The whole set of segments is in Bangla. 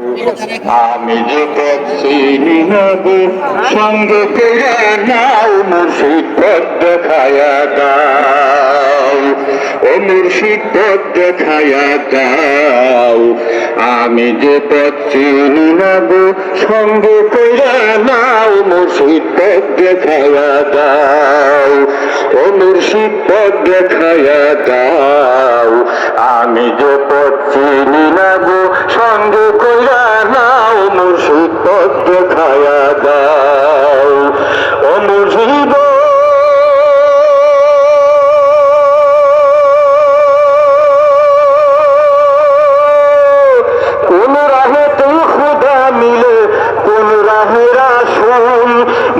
আমি যে পথ চিনি না গো, সঙ্গে করে নাও, মুর্শিদ পথ দেখায়া দাও। ও মুর্শিদ পথ দেখায়া দাও। আমি যে পথ চিনি না গো, সঙ্গে করে নাও, মুর্শিদ পথ দেখায়া দাও। ও মুর্শিদ পথ দেখায়া দাও। দেখায়া দাও ও কোন রাহে তুই খুদা মিলে, কোন রাহে রাসুল।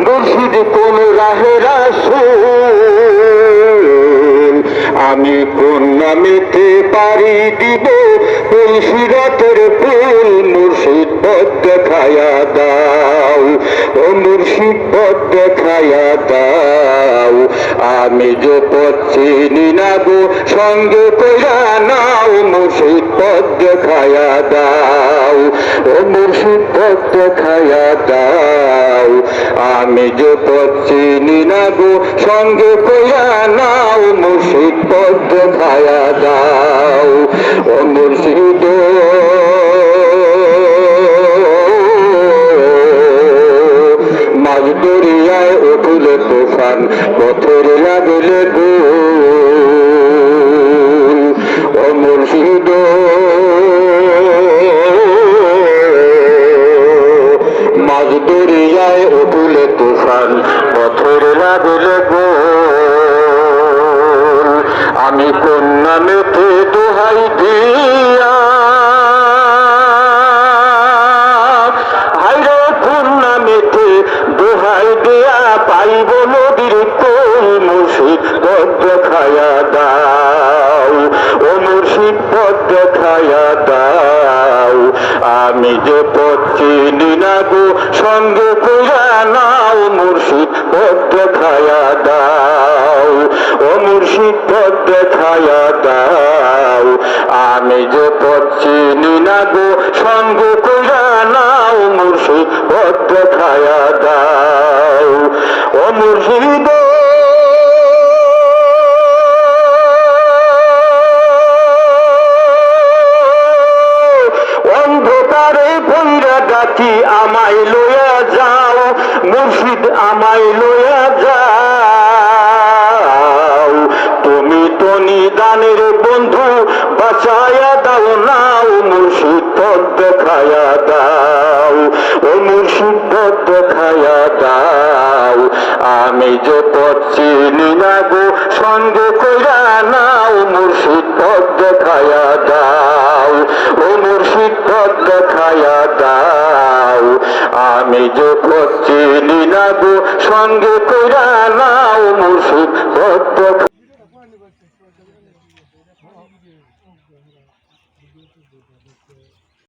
মুর্শিদ, কোন রাহে রাসুল। আমি কোন নামেতে পারি দিব ফুল মুর্শিদ পথ দেখায়া দাও, ও মুর্শিদ পথ দেখায়া দাও। আমি যে পথ চিনি না গো, সঙ্গে কইরা নাও, মুর্শিদ পথ দেখায়া দাও। ও মুর্শিদ পথ দেখায়া দাও। আমি যে পথ চিনি না গো, সঙ্গে কইরা নাও, মুর্শিদ পথ দেখায়া দাও। তুফান পথের লাগলে গো ও মুর্শিদ। মাঝ দরিয়ায় তুফান, পথের লাগলে গো আমি কোন নামেতে দোহাই দিয়া পদ দেখায়া দাও, ও মুর্শিদ পদ দেখায়া দাও। আমি যে পথ চিনি না গো, সঙ্গে কইরা নাও মুর্শিদ পদ দেখায়া দাও। ও মুর্শিদ পথ দেখায়া দাও। আমি যে পথ চিনি না গো, সঙ্গে কইরা নাও মুর্শিদ পথ দেখায়া দাও। ও মুর্শিদ ডাকি আমায় লইয়া যাও মুর্শিদ আমায় লইয়া যাও। তুমি তো নিদানের বন্ধু বাঁচায়া দাও নাও মুর্শিদ পথ দেখায়া দাও। ও মুর্শিদ পথ দেখায়া দাও। আমি যে পথ চিনি না গো, সঙ্গে কইরা নাও মুর্শিদ পথ দেখায়া দাও। ও মুর্শিদ পথ দেখায়া দাও। আমি যে পচ্ছি দিনাগো সঙ্গে পুরা নাও মুসুদ ভক্ত